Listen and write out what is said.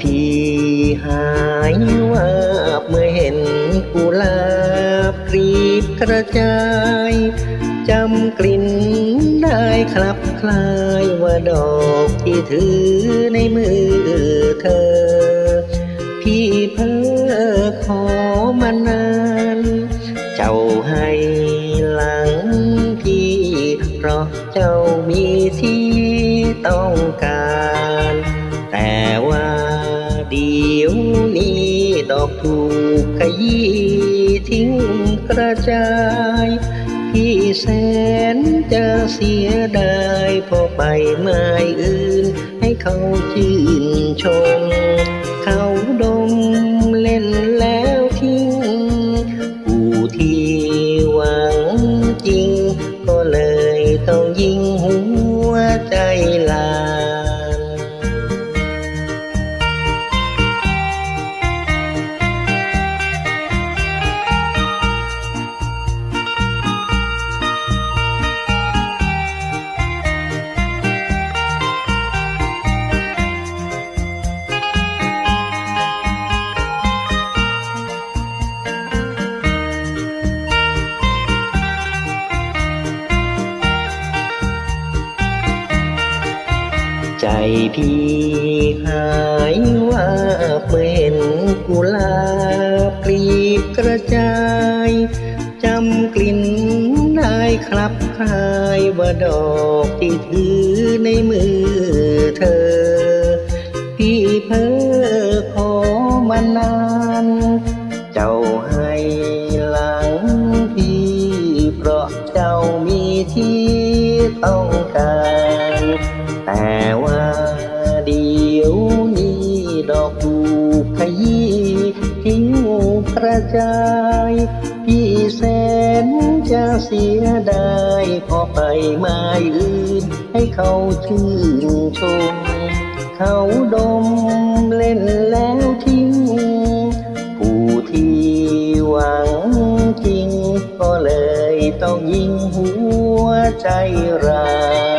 พี่หายว่าบเมื่อเห็นกุหลาบกรีบกระจายจำกลิ่นได้ครับคลายว่าดอกที่ถือในมือเธอ พี่เพ้อขอมานาน เจ้าให้หลังพี่ เพราะเจ้ามีที่ต้องการ แต่ ถูกขยี้ทิ้งกระจาย พี่แสนจะเสียดายพอใบไม้อื่น ให้เขาชื่นชม เขาดมเล่นแล้วทิ้งผู้ที่หวังจริง ก็เลยต้องยิงหัวใจล พี่หายว่าเมื่อเห็นกุหลาบกลีบกระจายจำกลิ่นได้ครับคลายว่าดอกที่ถือในมือเธอ พี่เพ้อขอมานาน เจ้าให้หลังพี่เพราะเจ้ามีที่ต้องการแต่ กระจายพี่แสนจะเสียดายพอไปไมาอื่น ให้เขาชื่นชม เขาดมเล่นแล้วทิ้ง ผู้ที่หวังจริง ก็เลยต้องยิงหัวใจร้าย